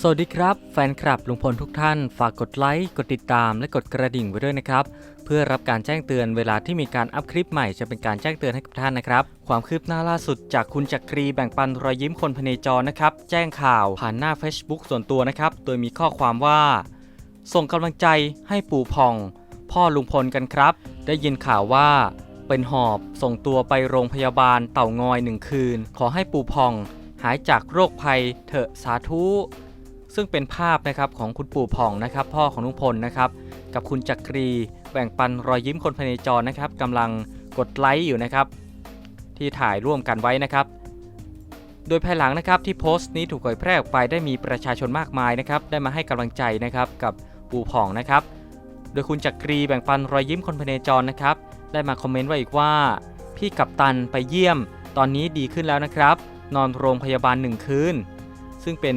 สวัสดีครับ แฟนคลับลุงพลทุกท่าน ฝากกดไลค์กดติดตามและกดกระดิ่งไว้ด้วยนะครับ เพื่อรับการแจ้งเตือนเวลาที่มีการอัพคลิปใหม่จะเป็นการแจ้งเตือนให้กับท่านนะครับ ความคืบหน้าล่าสุดจากคุณจักรีแบ่งปันรอยยิ้มคนพเนจรนะครับ แจ้งข่าวผ่านหน้า Facebook ส่วนตัวนะครับ โดยมีข้อความว่า ส่งกำลังใจให้ปู่พอง พ่อลุงพลกันครับ ได้ยินข่าวว่า เป็นหอบส่งตัวไปโรงพยาบาลเต่างอยหนึ่งคืน ขอให้ปู่พอง หายจากโรคภัยเถอะสาธุ ซึ่งเป็นภาพนะครับของคุณปู่ผ่องนะครับพ่อของลุงพลนะครับกับคุณจักรีแบ่งปันรอยยิ้มคนพเนจรนะครับกำลังกดไลค์อยู่นะครับ ที่ถ่ายร่วมกันไว้นะครับ โดยภายหลังนะครับที่โพสต์นี้ถูกเผยแพร่ออกไปได้มีประชาชนมากมายนะครับได้มาให้กำลังใจนะครับกับปู่ผ่องนะครับ โดยคุณจักรีแบ่งปันรอยยิ้มคนพเนจรนะครับ ได้มาคอมเมนต์ไว้อีกว่า พี่กัปตันไปเยี่ยม ตอนนี้ดีขึ้นแล้วนะครับ นอนโรงพยาบาลหนึ่งคืนซึ่งเป็น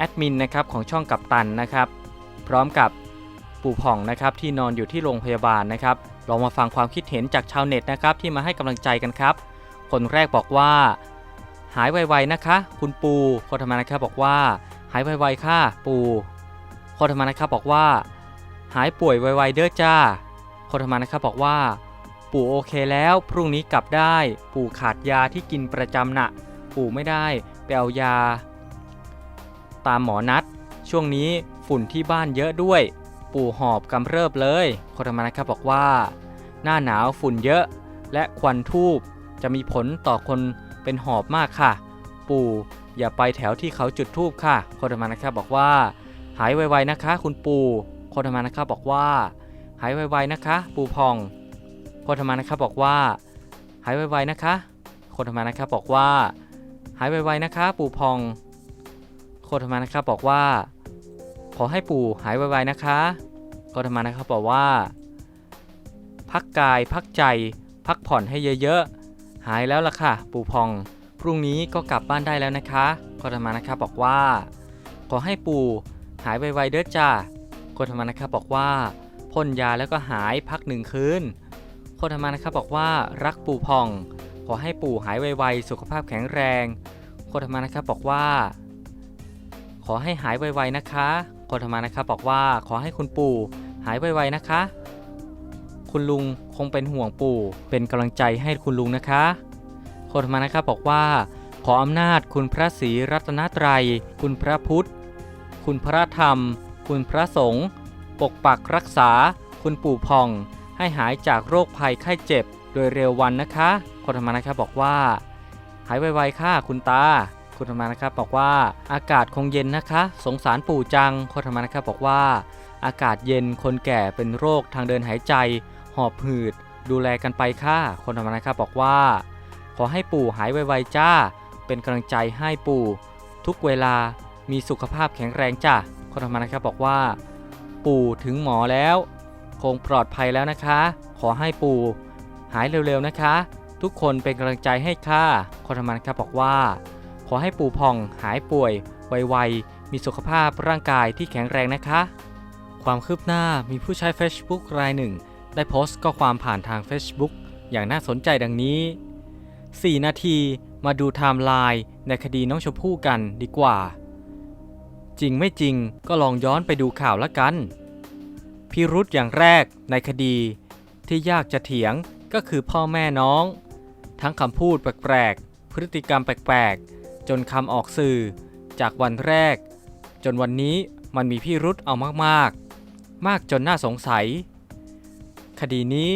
แอดมินนะครับของช่องกัปตันนะครับ พร้อมกับปู่ผ่องนะครับที่นอนอยู่ที่โรงพยาบาลนะครับลองมาฟังความคิดเห็นจากชาวเน็ตนะครับที่มาให้กำลังใจกันครับ คนแรกบอกว่า หายไวๆนะคะ คุณปูคนธรรมานะครับบอกว่า หายไวๆค่ะปูคนธรรมานะครับบอกว่า หายป่วยไวๆเด้อจ้าคนธรรมานะครับบอกว่า ปู่โอเคแล้วพรุ่งนี้กลับได้ ปู่ขาดยาที่กินประจำน่ะ ปู่ไม่ได้ไปเอายา ตามหมอนัด ช่วงนี้ฝุ่นที่บ้านเยอะด้วย ปู่หอบกำเริบเลยคนธรรมนะครับบอกว่า หน้าหนาวฝุ่นเยอะ และควันทูบจะมีผลต่อคนเป็นหอบมากค่ะ ปู่อย่าไปแถวที่เขาจุดทูบค่ะคนธรรมนะครับบอกว่า หายไวๆนะคะ คุณปู่คนธรรมนะครับบอกว่า หายไวๆนะคะ ปู่พองคนธรรมานะครับบอกว่า หายไวๆนะคะคนธรรมานะครับบอกว่า หายไวๆนะคะ ปู่พอง คนธรรมานะครับบอกว่า ขอให้ปู่หายไวๆนะคะโคนธรรมานะครับบอกว่า พักกายพักใจ พักผ่อนให้เยอะๆ หายแล้วล่ะค่ะ ปู่พอง พรุ่งนี้ก็กลับบ้านได้แล้วนะคะโคนธรรมานะครับบอกว่า ขอให้ปู่หายไวๆเด้อจ้าโคนธรรมานะครับบอกว่าพ่นยาแล้วก็หายพักหนึ่งคืนโคนธรรมานะครับบอกว่ารักปู่พอง ขอให้ปู่หายไวๆสุขภาพแข็งแรงโคนธรรมานะครับบอกว่า อให้หายไวๆนะคะคนธรรมานะครับบอกว่าขอให้คุณปู่หายไวๆนะคะ คุณลุงคงเป็นห่วงปู่ เป็นกำลังใจให้คุณลุงนะคะคนธรรมานะครับบอกว่า ขออำนาจคุณพระศรีรัตนตรัย คุณพระพุทธ คุณพระธรรม คุณพระสงฆ์ปกปักรักษา คุณปู่พอง ให้หายจากโรคภัยไข้เจ็บ โดยเร็ววันนะคะคนธรรมานะครับบอกว่า หายไวๆค่ะคุณตา คุณธรรมานะครับบอกว่าอากาศคงเย็นนะคะ สงสารปู่จังคนธรรมานะครับบอกว่า อากาศเย็นคนแก่เป็นโรคทางเดินหายใจ หอบหืด ดูแลกันไปค่ะคนธรรมานะครับบอกว่า ขอให้ปู่หายไวๆจ้า เป็นกำลังใจให้ปู่ ทุกเวลามีสุขภาพแข็งแรงจ้าคนธรรมานะครับบอกว่า ปู่ถึงหมอแล้ว คงปลอดภัยแล้วนะคะ ขอให้ปู่หายเร็วๆนะคะทุกคนเป็นกำลังใจให้ค่ะคนธรรมานครับบอกว่า ขอให้ปู่พองหายป่วย ไวๆ มีสุขภาพร่างกายที่แข็งแรงนะคะ ความคืบหน้ามีผู้ใช้ Facebook รายหนึ่ง ได้โพสต์ข้อความผ่านทาง Facebook อย่างน่าสนใจดังนี้ 4 นาทีมาดูไทม์ไลน์ในคดีน้องชมพู่กันดีกว่า จริงไม่จริงก็ลองย้อนไปดูข่าวละกัน พิรุธอย่างแรกในคดี ที่ยากจะเถียงก็คือพ่อแม่น้อง ทั้งคำพูดแปลกๆ พฤติกรรมแปลกๆ จนคำออกสื่อ จากวันแรก จนวันนี้มันมีพิรุธเอามากๆ มากจนน่าสงสัย คดีนี้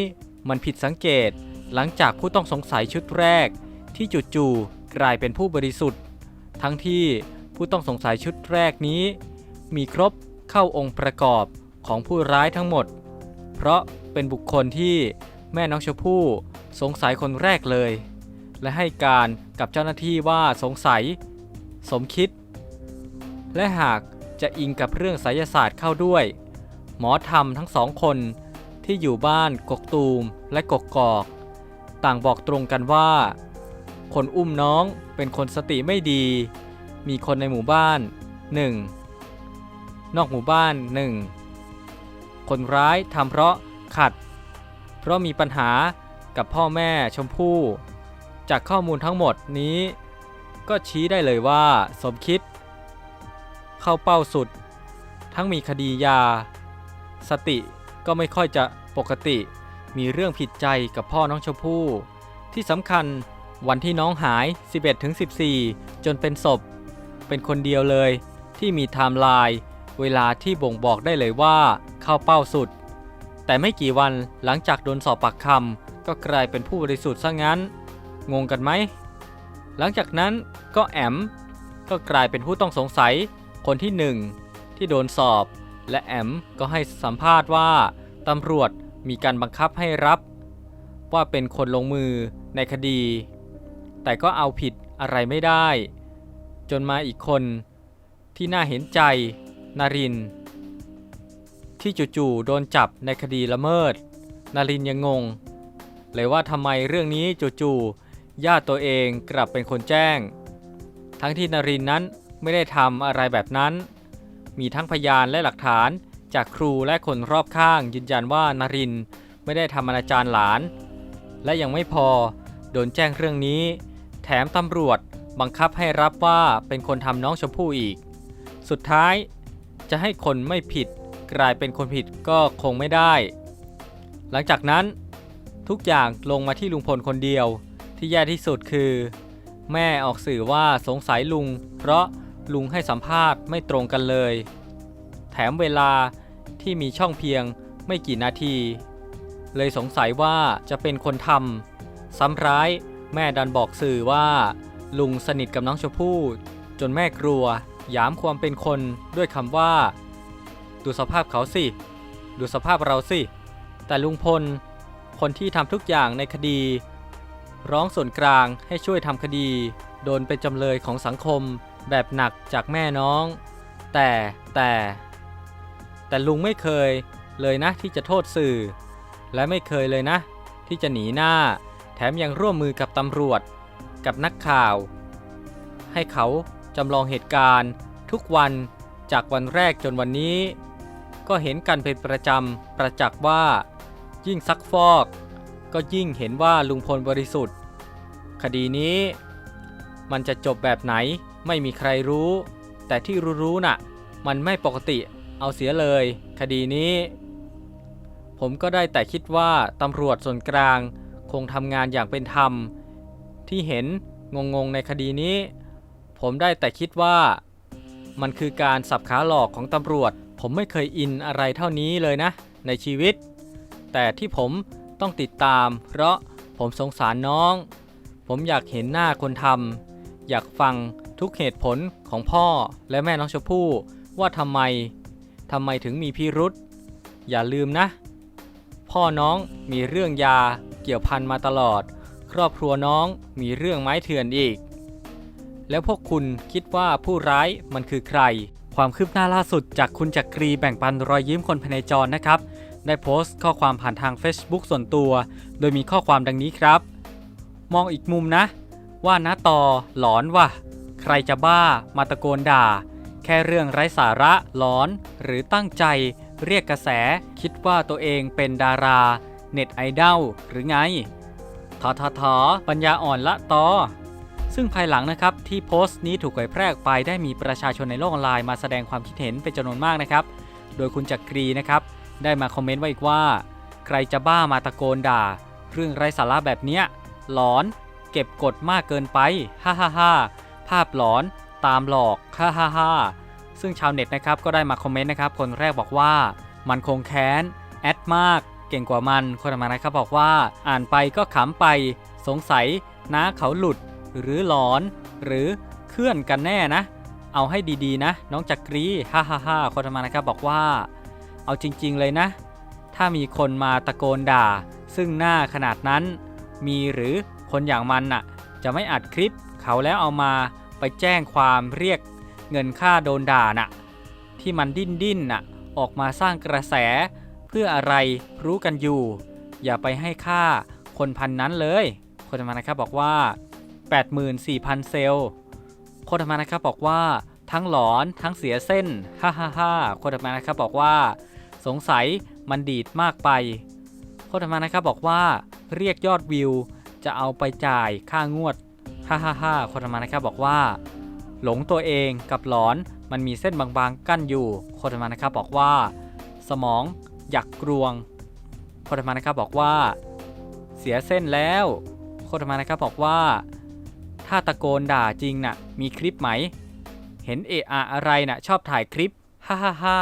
มันผิดสังเกตหลังจากผู้ต้องสงสัยชุดแรก ที่จู่ๆกลายเป็นผู้บริสุทธิ์ ทั้งที่ผู้ต้องสงสัยชุดแรกนี้ มีครบเข้าองค์ประกอบของผู้ร้ายทั้งหมด เพราะเป็นบุคคลที่แม่น้องชมพู่สงสัยคนแรกเลย และให้การกับเจ้าหน้าที่ว่าสงสัย สมคิด และหากจะอิงกับเรื่องไสยศาสตร์เข้าด้วย หมอธรรมทั้งสองคนที่อยู่บ้านกกตูมและกกกอก ต่างบอกตรงกันว่า คนอุ้มน้องเป็นคนสติไม่ดี มีคนในหมู่บ้าน 1. นอกหมู่บ้าน 1. คนร้ายทำเพราะขัด เพราะมีปัญหากับพ่อแม่ชมพู่ จากข้อมูลทั้งหมดนี้ ก็ชี้ได้เลยว่าสมคิด เข้าเป้าสุด ทั้งมีคดียา สติก็ไม่ค่อยจะปกติ มีเรื่องผิดใจกับพ่อน้องชมพู่ ที่สำคัญวันที่น้องหาย 11-14 จนเป็นศพ เป็นคนเดียวเลยที่มีไทม์ไลน์เวลาที่บ่งบอกได้เลยว่าเข้าเป้าสุด แต่ไม่กี่วันหลังจากโดนสอบปากคำก็กลายเป็นผู้บริสุทธิ์ซะงั้น งงกันไหม หลังจากนั้นก็แอมก็กลายเป็นผู้ต้องสงสัยคนที่หนึ่งที่โดนสอบ และแอมก็ให้สัมภาษณ์ว่าตำรวจมีการบังคับให้รับ ว่าเป็นคนลงมือในคดี แต่ก็เอาผิดอะไรไม่ได้ จนมาอีกคนที่น่าเห็นใจ นาริน ที่จู่ๆโดนจับในคดีละเมิด นารินยังงง เลยว่าทำไมเรื่องนี้จู่ๆ ญาติตัวเองกลับเป็นคนแจ้ง ทั้งที่นารินนั้นไม่ได้ทำอะไรแบบนั้น มีทั้งพยานและหลักฐานจากครูและคนรอบข้างยืนยันว่านารินไม่ได้ทำอนาจารหลาน และยังไม่พอโดนแจ้งเรื่องนี้ แถมตำรวจบังคับให้รับว่าเป็นคนทำน้องชมพู่อีก สุดท้ายจะให้คนไม่ผิดกลายเป็นคนผิดก็คงไม่ได้ หลังจากนั้นทุกอย่างลงมาที่ลุงพลคนเดียว ที่แย่ที่สุดคือ แม่ออกสื่อว่าสงสัยลุง เพราะลุงให้สัมภาษณ์ไม่ตรงกันเลย แถมเวลาที่มีช่องเพียงไม่กี่นาที เลยสงสัยว่าจะเป็นคนทำซ้ำร้ายแม่ดันบอกสื่อว่า ลุงสนิทกับน้องชมพู่จนแม่กลัว หยามความเป็นคนด้วยคำว่า ดูสภาพเขาสิ ดูสภาพเราสิ แต่ลุงพล คนที่ทำทุกอย่างในคดี ร้องส่วนกลางให้ช่วยทำคดี โดนเป็นจำเลยของสังคมแบบหนักจากแม่น้อง แต่แต่ แต่ลุงไม่เคยเลยนะที่จะโทษสื่อ และไม่เคยเลยนะ ที่จะหนีหน้า แถมยังร่วมมือกับตำรวจ กับนักข่าว ให้เขาจำลองเหตุการณ์ ทุกวันจากวันแรกจนวันนี้ ก็เห็นกันเป็นประจำประจักษ์ว่า ยิ่งซักฟอก ก็ยิ่งเห็นว่าลุงพลบริสุทธิ์ คดีนี้มันจะจบแบบไหนไม่มีใครรู้ แต่ที่รู้ๆน่ะ มันไม่ปกติเอาเสียเลย คดีนี้ ผมก็ได้แต่คิดว่าตำรวจส่วนกลางคงทำงานอย่างเป็นธรรม ที่เห็นงงๆในคดีนี้ ผมได้แต่คิดว่ามันคือการสับขาหลอกของตำรวจ ผมไม่เคยอินอะไรเท่านี้เลยนะ ในชีวิต แต่ที่ผม ต้องติดตาม เพราะผมสงสารน้อง ผมอยากเห็นหน้าคนทำอยากฟังทุกเหตุผลของพ่อและแม่น้องชมพู่ว่าทำไมทำไมถึงมีพิรุษอย่าลืมนะ พ่อน้องมีเรื่องยาเกี่ยวพันมาตลอด ครอบครัวน้องมีเรื่องไม้เถื่อนอีก แล้วพวกคุณคิดว่าผู้ร้ายมันคือใคร ความคืบหน้าล่าสุดจากคุณจักรีแบ่งปันรอยยิ้มคนภายในจอนะครับ ได้โพสต์ข้อความผ่านทาง Facebook ส่วนตัว โดยมีข้อความดังนี้ครับ มองอีกมุมนะ ว่านะต่อหลอนว่ะ ใครจะบ้ามาตะโกนด่า แค่เรื่องไร้สาระหลอนหรือตั้งใจ เรียกกระแส คิดว่าตัวเองเป็นดารา เน็ตไอดอลหรือไงทอทอทอปัญญาอ่อนละตอซึ่งภายหลังนะครับที่โพสต์นี้ถูกเผยแพร่ออกไปได้มีประชาชนในโลกออนไลน์มาแสดงความคิดเห็นเป็นจำนวนมากนะครับ โดยคุณจักรีนะครับ ได้มาคอมเมนต์ไว้อีกว่า ใครจะบ้ามาตะโกนด่า เรื่องไร้สาระแบบเนี้ย หลอน เก็บกดมากเกินไป ฮ่าฮ่าฮ่าภาพหลอน ตามหลอก ฮ่าฮ่าฮ่าซึ่งชาวเน็ตนะครับก็ได้มาคอมเมนต์นะครับ คนแรกบอกว่า มันคงแค้น แอดมาก เก่งกว่ามัน คนต่อมานะครับบอกว่า อ่านไปก็ขำไป สงสัยน้าเขาหลุด หรือหลอน หรือเคลื่อนกันแน่นะ เอาให้ดีๆนะ น้องจักรี ฮ่าฮ่าฮ่าคนต่อมานะครับบอกว่า เอาจริงๆเลยนะ ถ้ามีคนมาตะโกนด่า ซึ่งหน้าขนาดนั้น มีหรือคนอย่างมันน่ะ จะไม่อัดคลิปเขาแล้วเอามาไปแจ้งความเรียกเงินค่าโดนด่าน่ะ ที่มันดิ้นดิ้นน่ะ ออกมาสร้างกระแส เพื่ออะไรรู้กันอยู่ อย่าไปให้ค่าคนพันนั้นเลย คนธรรมานะครับบอกว่า 84,000 เซลล์คนธรรมานะครับบอกว่าทั้งหลอนทั้งเสียเส้น ฮ่าฮ่าฮ่าคนธรรมานะครับบอกว่า สงสัยมันดีดมากไปคนธรมานะครับบอกว่าเรียกยอดวิว จะเอาไปจ่ายค่างวดฮ่าฮ่าฮ่าคนธรมานะครับบอกว่า หลงตัวเองกับหลอนมันมีเส้นบางๆกั้นอยู่คนถัดมานะครับบอกว่า สมองอยากกรวงคนถัดมานะครับบอกว่า เสียเส้นแล้วคนถัดมานะครับบอกว่า ถ้าตะโกนด่าจริงน่ะมีคลิปไหม เห็นเอะอะอะไรน่ะชอบถ่ายคลิปฮ่าฮ่าฮ่า